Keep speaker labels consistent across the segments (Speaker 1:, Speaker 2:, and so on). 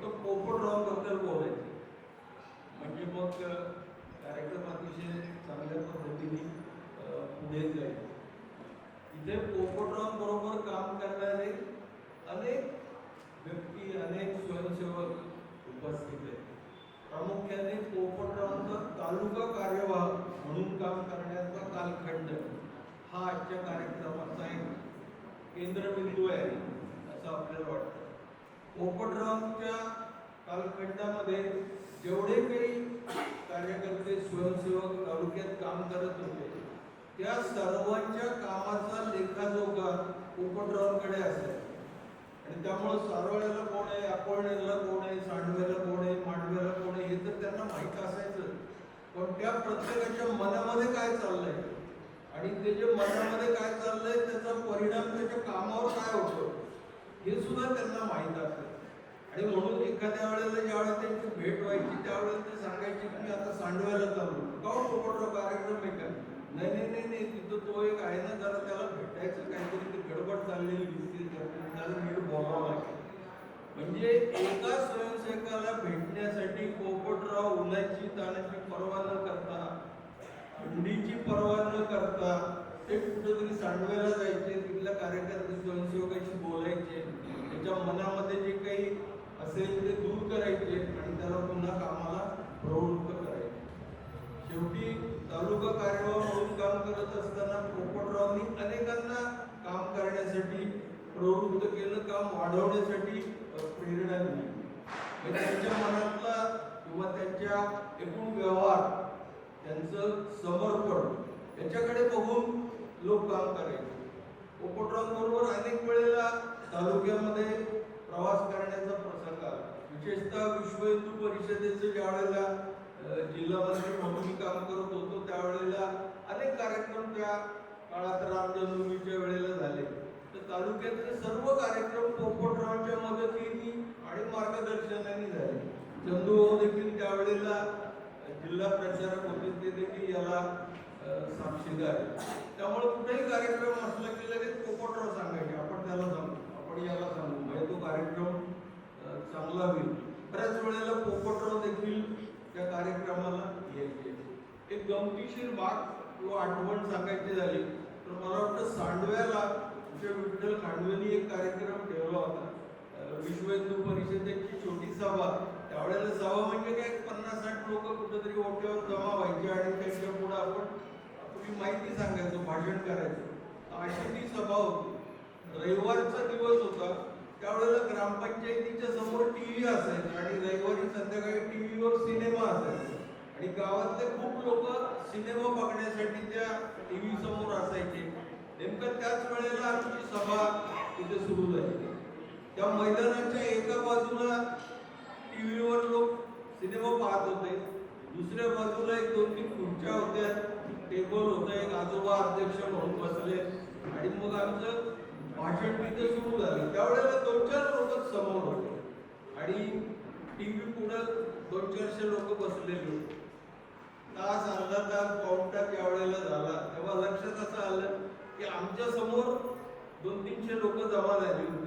Speaker 1: की फक्त पोपटरावबद्दल बोलायचे म्हणजे मग कार्यक्रम अतिशय चांगल्या पद्धतीने पुढे जाईल. इथे पोपटराव बरोबर काम करणारे अनेक व्यक्ती अनेक स्वयंसेवक उपस्थित आहेत. प्रामुख्याने पोपटरावांचा तालुका कार्यवाह म्हणून काम करण्याचा कालखंड हा आजच्या कार्यक्रमाचा एक केंद्रबिंदू आहे असं आपल्याला वाटतं. पोपटरावांच्या कालखंडामध्ये जेवढे काही कार्यकर्ते स्वयंसेवक तालुक्यात काम करत होते त्या सर्वांच्या कामाचा लेखाजोखा पोपटरावांकडे असायचा. आणि त्यामुळं सारोळ्याला कोण आहे अकोळणेला कोण आहे सांडव्याला कोण आहे मांडव्याला कोण आहे हे तर त्यांना माहीत असायचं. पण त्या प्रत्येकाच्या मनामध्ये काय चाललंय? आणि ते जे मनामध्ये काय चाललंय त्याचा परिणाम त्याच्या कामावर काय होतो? हे सुद्धा त्यांना माहीत असतं. आणि म्हणून एखाद्या वेळेला ज्यावेळेला त्यांची भेट व्हायची त्यावेळेला ते सांगायचे की मी आता सांडवायला चालू का हो कार्यक्रम आहे का? नाही नाही नाही नाही तिथं तो एक आहे ना जरा त्याला भेटायचं काहीतरी ती गडबड चाललेली दिसते त्याला नीट बोलावं लागेल. म्हणजे एका स्वयंसेवकाला भेटण्यासाठी पोपटराव उन्हाची तानाची पर्वा न करता थंडीची पर्वा न करता ते कुठेतरी सांडवेला जायचे तिथल्या कार्यकर्ते स्वयंसेवकाशी बोलायचे. त्याच्या मनामध्ये जे काही असेल ते दूर करायचे आणि त्याला पुन्हा कामाला प्रवृत्त करायचे. शेवटी तालुका कार्यवाह म्हणून काम करत असताना पोपटरावनी अनेकांना काम करण्यासाठी प्रवृत्त केलं काम वाढवण्यासाठी प्रेरणा दिली. म्हणजे त्यांच्या मनातला किंवा त्यांच्या एकूण व्यवहार त्यांचं समर्पण याच्याकडे बघून लोक काम करायचे. पोपटरावांबरोबर अनेक वेळेला तालुक्यामध्ये प्रवास करण्याचा प्रसंग आला. विशेषतः विश्व हिंदू परिषदेचं ज्या वेळेला अ, जिल्हामध्ये म्हणून मी काम करत होतो त्यावेळेला अनेक कार्यक्रम त्या काळात रामजन्मभूमीच्या वेळेला झाले. तर तालुक्यातले सर्व कार्यक्रम पोपटरावांच्या मदतीने आणि मार्गदर्शनाने झाले. चंदूभाऊ देखील त्यावेळेला जिल्हा प्रचारक होते ते देखील याला साक्षीदार. आहे. त्यामुळे कुठेही कार्यक्रम असला की लगेच पोपटराव सांगायचे. आपण त्याला सांगू. आपण याला सांगू. म्हणजे तो कार्यक्रम चांगला होईल. बऱ्याच वेळेला पोपटराव देखील त्या कार्यक्रमाला यायचे एक गमतीशीर बाग किंवा आठवण सांगायची झाली तर मला वाटतं सांडव्याला विठ्ठल खांडवेनी एक कार्यक्रम ठेवला होता विश्व हिंदू परिषदेची छोटी सभा. त्यावेळेला सभा म्हणजे काय? पन्नास साठ लोक कुठेतरी ओट्यावर जमा व्हायचे आणि त्यांच्या पुढे आपण आपली माहिती सांगायचो भाषण करायचो. अशी ती सभा होती. रविवारचा दिवस होता. त्यावेळेला ग्रामपंचायतीच्या समोर टीव्ही असायचा आणि रविवारी संध्याकाळी टीव्हीवर सिनेमा असायचा. आणि गावातले खूप लोक सिनेमा बघण्यासाठी त्या टीव्ही समोर असायचे. नेमकं त्याच वेळेला आमची सभा तिथे सुरू झाली. त्या मैदानाच्या एका बाजूला टीव्हीवर लोक सिनेमा पाहत होते. दुसऱ्या बाजूला एक दोन तीन खुर्च्या होत्या. टेबल होतं. एक आजोबा अध्यक्ष म्हणून बसले. आणि मग आमचं भाषण तिथे सुरू झालं. त्यावेळेला दोन चार लोक समोर होते. आणि टीव्ही पुढे दोन चारशे लोक बसलेले. तास अर्धा तास पाऊण तास झाला. तेव्हा लक्षात असं आलं की आमच्यासमोर दोन तीनशे लोक जमा झाली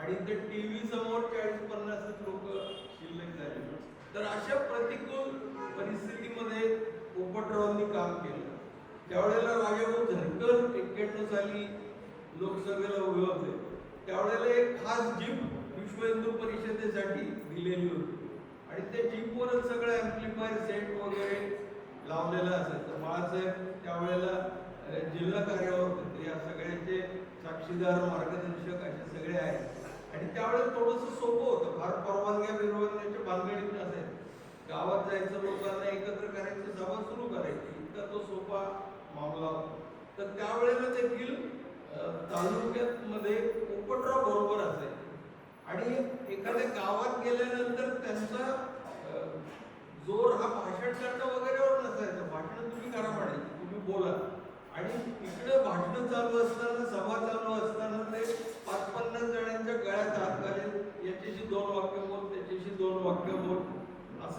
Speaker 1: आणि ते टीव्ही समोर चाळीस पन्नास लोक शिल्लक झाले. तर अशा प्रतिकूल परिस्थितीमध्ये पोपटरावांनी काम केलं. त्यावेळेला राजाभाऊ झरकर एक्क्याण्णव साली लोकसभेला उभे होते. त्यावेळेला एक खास जीप विश्व हिंदू परिषदेसाठी दिलेली होती. आणि त्या जीपवरच सगळं ऍम्प्लिफायर सेट वगैरे लावलेलं असायचं. बाळासाहेब त्यावेळेला जिल्हा कार्यावर होते. या सगळ्यांचे साक्षीदार मार्गदर्शक असे सगळे आहेत. आणि त्यावेळेस थोडंसं सोपं होतं. फार परवानग्या बिरवानग्याच्या भानगडीत नसायचं गावात जायचं लोकांना एकत्र करायचं सभा सुरू करायची इतका तो सोपा मामला होता. तर त्यावेळेला देखील अ, तालुक्यात मध्ये पोपटराव बरोबर असायचे. आणि एखाद्या गावात गेल्यानंतर त्यांचा जोर हा भाषण करणं वगैरेवर नसायचं. भाषण तुम्ही करा म्हणायचं तुम्ही बोला. आणि इकडे भाषण चालू असताना सभा चालू असताना ते पाच पन्नास जणांच्या गळ्यात हात घालेल याच्याशी दोन वाक्य बोल त्याच्याशी दोन वाक्य बोल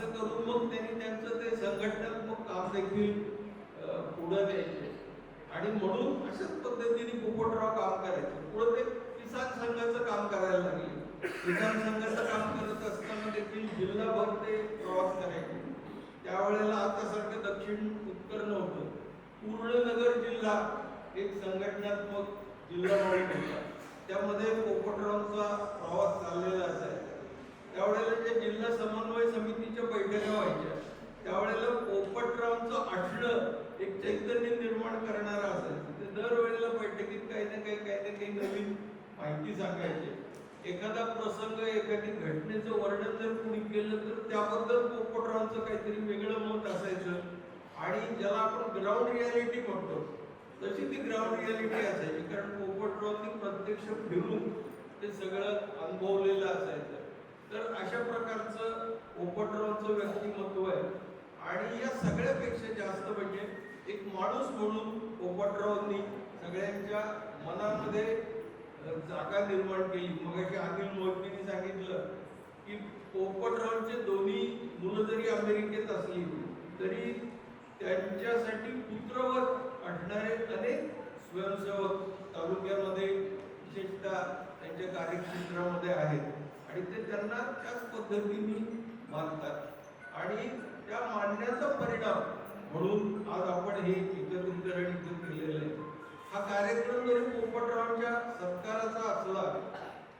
Speaker 1: असं करून मग त्यांनी त्यांचं ते संघटनात्मक काम देखील पुढे द्यायचे. आणि म्हणून अशाच पद्धतीने पोपटराव काम करायचे. पुढे ते किसान संघाचं काम करायला लागले. किसान संघाचं काम करत असताना देखील जिल्हाभर ते प्रवास करायचे. त्यावेळेला आतासारखं दक्षिण उत्तर नव्हतं. पूर्ण नगर जिल्हा एक संघटनात्मक जिल्हा म्हणून होता. त्यामध्ये पोपटरावचा प्रवास चाललेला असायचा. त्यावेळेला जे जिल्हा समन्वय समितीच्या बैठका व्हायच्या त्यावेळेला पोपटरावचं असणं एक चैतन्य निर्माण करणार असायचं ते दरवेळेला बैठकीत काही ना काही काही ना काही नवीन माहिती सांगायचे. एखादा प्रसंग एखादी घटनेचं वर्णन जर कोणी केलं तर त्याबद्दल पोपटरावांचं काहीतरी वेगळं मत असायचं. आणि ज्याला आपण ग्राउंड रियालिटी म्हणतो तशी ती ग्राउंड रियालिटी असायची. कारण पोपटरावांनी प्रत्यक्ष फिरून ते सगळं अनुभवलेलं असायचं. अशा प्रकारचं पोपटरावांचं व्यक्तिमत्व आहे. आणि या सगळ्यापेक्षा जास्त म्हणजे एक माणूस म्हणून पोपटरावांनी सगळ्यांच्या मनामध्ये जागा निर्माण केली. मग अनिल मोदींनी सांगितलं की पोपटरावांचे दोन्ही मुलं जरी अमेरिकेत असली तरी त्यांच्यासाठी पुत्रवत असणारे अनेक स्वयंसेवक तालुक्यामध्ये विशेषतः त्यांच्या कार्यक्षेत्रामध्ये आहेत. आणि ते त्यांना त्याच पद्धतीने मानतात. आणि त्या मानण्याचा परिणाम म्हणून आज आपण हे एकत्रीकरण इथं केलेलं आहे. हा कार्यक्रम जरी पोपटरावांच्या सत्काराचा असला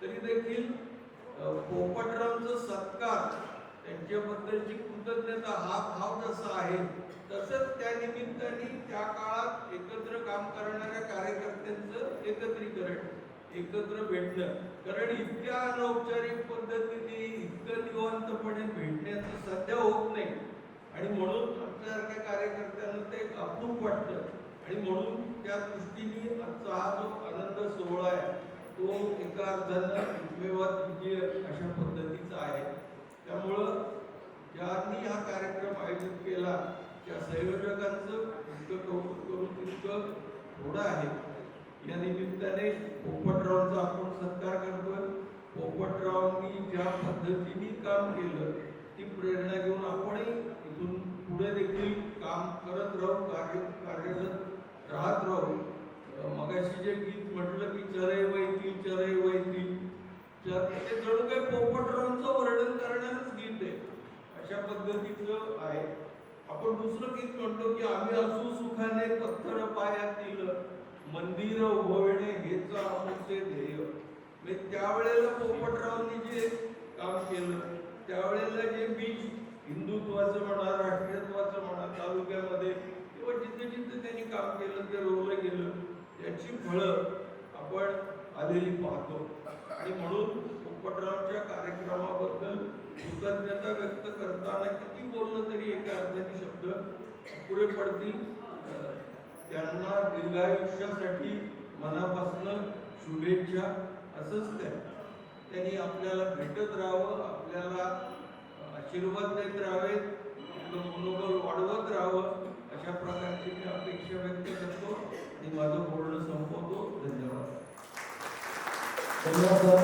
Speaker 1: तरी देखील पोपटरावांचं सत्कार त्यांच्याबद्दलची कृतज्ञता हा भाव जसा आहे तसंच त्या निमित्ताने त्या काळात एकत्र काम करणाऱ्या कार्यकर्त्यांचं एकत्रीकरण. एकत्र भेटणं. कारण इतक्या अनौपचारिक पद्धतीने इतकं निवांतपणे भेटण्याचं सध्या होत नाही. आणि म्हणून आमच्यासारख्या कार्यकर्त्यांना ते एक अप्रूप वाटतं. आणि म्हणून त्या दृष्टीने आजचा हा जो आनंद सोहळा आहे तो एका अर्थानं एकमेवात विजय अशा पद्धतीचा आहे. त्यामुळं ज्यांनी हा कार्यक्रम आयोजित केला त्या संयोजकांचं इतकं कौतुक करून तितकं थोडं आहे. या निमित्ताने पोपटरावांचा आपण सत्कार करतोय. पोपटरावांनी ज्या पद्धतीने काम केलं ती प्रेरणा घेऊन आपणही इथून पुढे देखील काम करत राहू कार्य कार्यरत राहत राहू. मगाशी जे गीत म्हटलं की चरे वैतील चरे वैतील तर ते जणू काही पोपटरावांचं वर्णन करणारच गीत आहे. अशा पद्धतीचं आहे. आपण दुसरं गीत म्हणतो की आम्ही असू सुखाने पत्थर पायातील मंदिर उभवे हेच आमचे ध्येय. म्हणजे त्यावेळेला पोपटरावांनी जे काम केलं त्यावेळेला जे बीज हिंदुत्वाचं म्हणा राष्ट्रीयत्वाचं म्हणा तालुक्यामध्ये किंवा जिथे जिथे त्यांनी काम केलं ते रोवलं गेलं त्याची फळं आपण आलेली पाहतो. आणि म्हणून पोपटरावच्या कार्यक्रमाबद्दल कृतज्ञता व्यक्त करताना किती बोललं तरी एका अर्थाने शब्द पुरे पडतील. त्यांना दीर्घायुष्यासाठी मनापासून शुभेच्छा असंच त्या. त्यांनी आपल्याला भेटत राहावं आपल्याला आशीर्वाद देत राहावेत आपलं मनोबल वाढवत राहावं अशा प्रकारची मी अपेक्षा व्यक्त करतो आणि माझं बोलणं संपवतो. धन्यवाद.
Speaker 2: धन्यवाद.